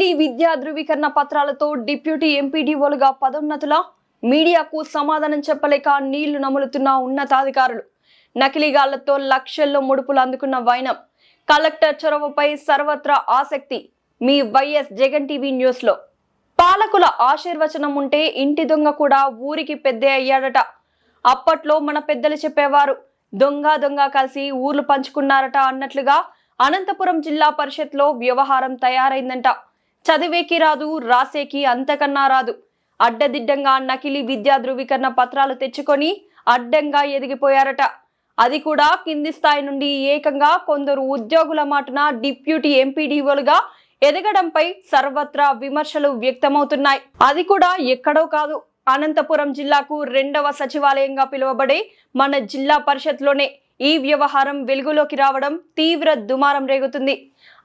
నకిలీ విద్యా ధృవీకరణ పత్రాలతో డిప్యూటీ ఎంపీడీఓలుగా పదోన్నతుల మీడియాకు సమాధానం చెప్పలేక నీళ్ళు నములుతున్న ఉన్నతాధికారులు. నకిలీగాళ్ళతో లక్షల్లో ముడుపులు అందుకున్న వైనం. కలెక్టర్ చొరవపై సర్వత్రా ఆసక్తి. మీ వైఎస్ జగన్ టీవీ న్యూస్లో. పాలకుల ఆశీర్వచనం ఉంటే ఇంటి దొంగ కూడా ఊరికి పెద్దే అయ్యాడట. అప్పట్లో మన పెద్దలు చెప్పేవారు దొంగ దొంగ కలిసి ఊర్లు పంచుకున్నారట అన్నట్లుగా అనంతపురం జిల్లా పరిషత్లో వ్యవహారం తయారైందంట. చదివేకి రాదు రాసేకి అంతకన్నా రాదు. అడ్డదిడ్డంగా నకిలీ విద్యా ధృవీకరణ పత్రాలు తెచ్చుకొని అడ్డంగా ఎదిగిపోయారట. అది కూడా కింది స్థాయి నుండి ఏకంగా కొందరు ఉద్యోగుల మాటన డిప్యూటీ ఎంపీడీఓలుగా ఎదగడంపై సర్వత్రా విమర్శలు వ్యక్తమవుతున్నాయి. అది కూడా ఎక్కడో కాదు. అనంతపురం జిల్లాకు రెండవ సచివాలయంగా పిలువబడే మన జిల్లా పరిషత్లోనే ఈ వ్యవహారం వెలుగులోకి రావడం తీవ్ర దుమారం రేగుతుంది.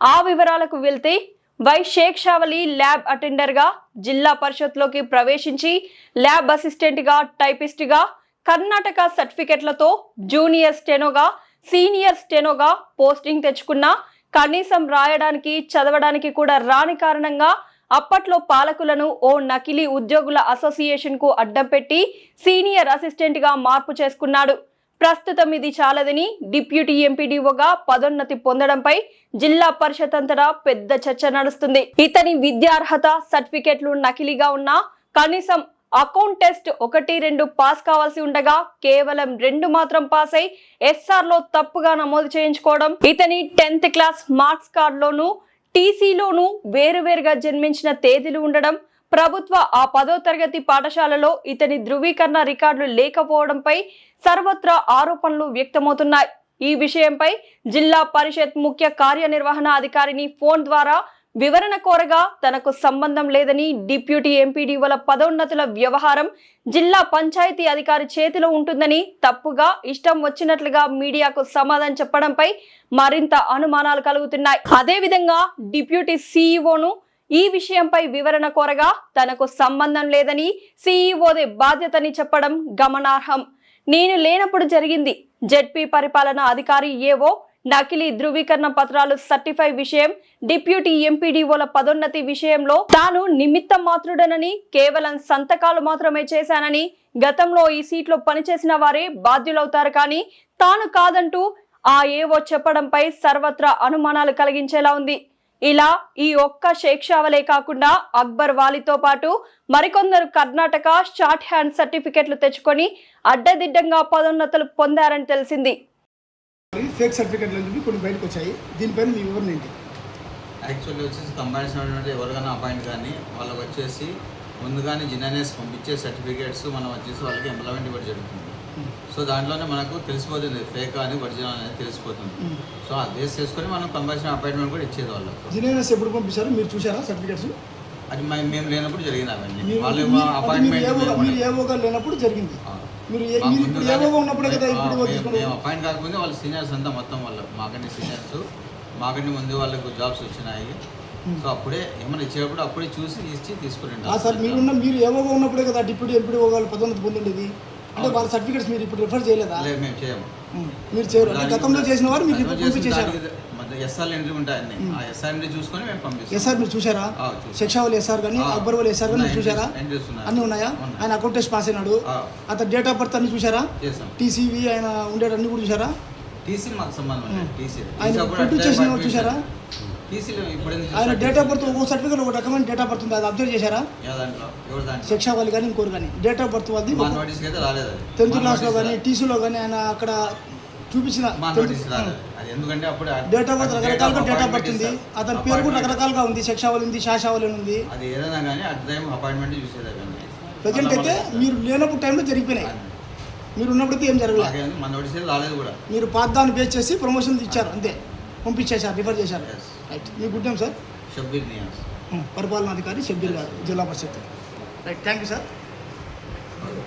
ఆ వివరాలకు వెళ్తే వై షేక్ షావలి ల్యాబ్ అటెండర్గా జిల్లా పరిషత్లోకి ప్రవేశించి ల్యాబ్ అసిస్టెంట్గా టైపిస్ట్గా కర్ణాటక సర్టిఫికెట్లతో జూనియర్ స్టెనోగా సీనియర్ స్టెనోగా పోస్టింగ్ తెచ్చుకున్న కనీసం రాయడానికి చదవడానికి కూడా రాని కారణంగా అప్పట్లో పాలకులను ఓ నకిలీ ఉద్యోగుల అసోసియేషన్కు అడ్డం పెట్టి సీనియర్ అసిస్టెంట్గా మార్పు చేసుకున్నాడు. ప్రస్తుతం ఇది చాలదని డిప్యూటీ ఎంపీడీఓగా పదోన్నతి పొందడంపై జిల్లా పరిషత్ అంతటా పెద్ద చర్చ నడుస్తుంది. ఇతని విద్యార్హత సర్టిఫికెట్లు నకిలీగా ఉన్నా కనీసం అకౌంట్ టెస్ట్ ఒకటి రెండు పాస్ కావాల్సి ఉండగా కేవలం రెండు మాత్రం పాస్ అయి ఎస్ఆర్లో తప్పుగా నమోదు చేయించుకోవడం. ఇతని టెన్త్ క్లాస్ మార్క్స్ కార్డులోను టీసీలోను వేరువేరుగా జన్మించిన తేదీలు ఉండడం ప్రభుత్వ ఆ పదో తరగతి పాఠశాలలో ఇతని ధృవీకరణ రికార్డులు లేకపోవడంపై సర్వత్రా ఆరోపణలు వ్యక్తమవుతున్నాయి. ఈ విషయంపై జిల్లా పరిషత్ ముఖ్య కార్యనిర్వహణ అధికారిని ఫోన్ ద్వారా వివరణ కోరగా తనకు సంబంధం లేదని డిప్యూటీ ఎంపీడీఓల పదోన్నతుల వ్యవహారం జిల్లా పంచాయతీ అధికారి చేతిలో ఉంటుందని తప్పుగా ఇష్టం వచ్చినట్లుగా మీడియాకు సమాధానం చెప్పడంపై మరింత అనుమానాలు కలుగుతున్నాయి. అదేవిధంగా డిప్యూటీ సీఈఓను ఈ విషయంపై వివరణ కోరగా తనకు సంబంధం లేదని సీఈఓదే బాధ్యతని చెప్పడం గమనార్హం. నేను లేనప్పుడు జరిగింది. జెడ్పీ పరిపాలన అధికారి ఏవో నకిలీ ధృవీకరణ పత్రాలు సర్టిఫై విషయం డిప్యూటీ ఎంపీడీఓల పదోన్నతి విషయంలో తాను నిమిత్త మాత్రుడనని కేవలం సంతకాలు మాత్రమే చేశానని గతంలో ఈ సీట్లో పనిచేసిన వారే బాధ్యులవుతారు కానీ తాను కాదంటూ ఆ ఏవో చెప్పడంపై సర్వత్రా అనుమానాలు కలిగించేలా ఉంది. ఇలా ఈ ఒక్క షేక్షావలే కాకుండా అక్బర్ వాలీతో పాటు మరికొందరు కర్ణాటక షార్ట్ హ్యాండ్ సర్టిఫికెట్లు తెచ్చుకొని అడ్డదిడ్డంగా పదోన్నతులు పొందారని తెలిసింది. ఫేక్ సర్టిఫికెట్లు అని చెప్పి కొన్ని బయటకు వచ్చాయి. దీనిపైన మీ వివరణ ఏంటి? యాక్చువల్లీ వచ్చేసి అంటే ఎవరికైనా అపాయింట్ కానీ వాళ్ళకి వచ్చేసి ముందుగానే జినానేస్ పంపించే సర్టిఫికేట్స్ మనం వచ్చేసి వాళ్ళకి ఎంప్లాయ్మెంట్ ఇవ్వడం జరుగుతుంది. సో దాంట్లోనే మనకు తెలిసిపోతుంది ఫేక్ అని ఒరిజినల్ అనేది తెలిసిపోతుంది. సో అది బేస్ చేసుకొని మనం కంబాయిన్ అపాయింట్మెంట్ కూడా ఇచ్చేది వాళ్ళకు. జినేనస్ ఎప్పుడు పంపించారు? మీరు చూసారా సర్టిఫికెట్స్? అది మేము లేనప్పుడు జరిగింది అవన్నీ. వాళ్ళు అపాయింట్మెంట్ లేనప్పుడు జరిగింది. మీరు ఉన్నప్పుడే కదా మేము అపాయింట్ కాకముందే వాళ్ళ సీనియర్స్ అంతా మొత్తం వాళ్ళు మాకంటే సీనియర్స్ మాకంటే ముందు వాళ్ళకు జాబ్స్ వచ్చినాయి. సో అప్పుడే ఏమైనా ఇచ్చేటప్పుడు అప్పుడే చూసి ఇచ్చి తీసుకుని ఆ సార్ మీరున్న మీరు ఏవోగా ఉన్నప్పుడే కదా డిప్యూటీ ఎంపీడీ వాళ్ళు పదోన్నతి పొందిండేది. అంటే వాళ్ళ సర్టిఫికెట్స్ మీరు ఇప్పుడు రిఫర్ చేయలేదా? లేదు మేము చేయము. ఉం. మీరు చేయరు. గతంలో చేసిన వారు మీరు పంపించేశారు. ఎస్ఆర్ ఎంట్రీ అన్ని ఆ ఎస్ఆర్ ఎంట్రీ చూసుకొని మేము పంపిస్తాం. ఎస్ఆర్ మీరు చూసారా. శిక్షావళి ఎస్ఆర్ కానీ. అక్బర్ వాళ్ళు ఎస్ఆర్ కానీ మీరు చూసారా. అన్నీ ఉన్నాయా. ఆయన అకౌంట్ టెస్ట్ పాస్ అయినాడు. అతని డేట్ ఆఫ్ బర్త్ అన్ని చూసారా చేసాం టీసీవి ఆయన ఉండేటన్ని కూడా చూసారా టీసీ మాకు సంబంధం టీసీ. ఆయన చూసారా ఆయన? డేట్ ఆఫ్ బర్త్ ఒక్కో సర్టిఫికేట్ ఒక రకమైన డేట్ ఆఫ్ బర్త్ ఉంది? అది అబ్జర్వ్ చేశారా? శిక్షా వాళ్ళు కానీ ఇంకోరు కానీ. డేట్ ఆఫ్ బర్త్ వాళ్ళది టెన్త్ క్లాస్లో కానీ. టీసీలో కానీ ఆయన అక్కడ చూపించిన ఎందుకంటే అప్పుడు డేట్ ఆఫ్ బర్త్ రకరకాలుగా డేట్ ఆఫ్ బర్త్ ఉంది. అతని పేరు కూడా. రకరకాలుగా ఉంది. శిక్షావళి ఉంది శాషావళి అని ఉంది. అది ఏదైనా కానీ అట్ టైం అపాయింట్మెంట్ ప్రజెంట్ అయితే మీరు లేనప్పుడు టైంలో జరిగిపోయినాయి. మీరు ఉన్నప్పటికీ ఏం జరగలేదు నాకేం- మా నోటీస్ అయితే రాలేదు కూడా. మీరు పాతదాన్ని బేస్ చేసి ప్రమోషన్ ఇచ్చారు అంతే. పంపించేశారు రిఫర్ చేశారు Yes. రైట్ మీ good name sir Shabbir Niyas పరిపాలనాధికారి Shabbir గారు Zilla Parishad right thank you sir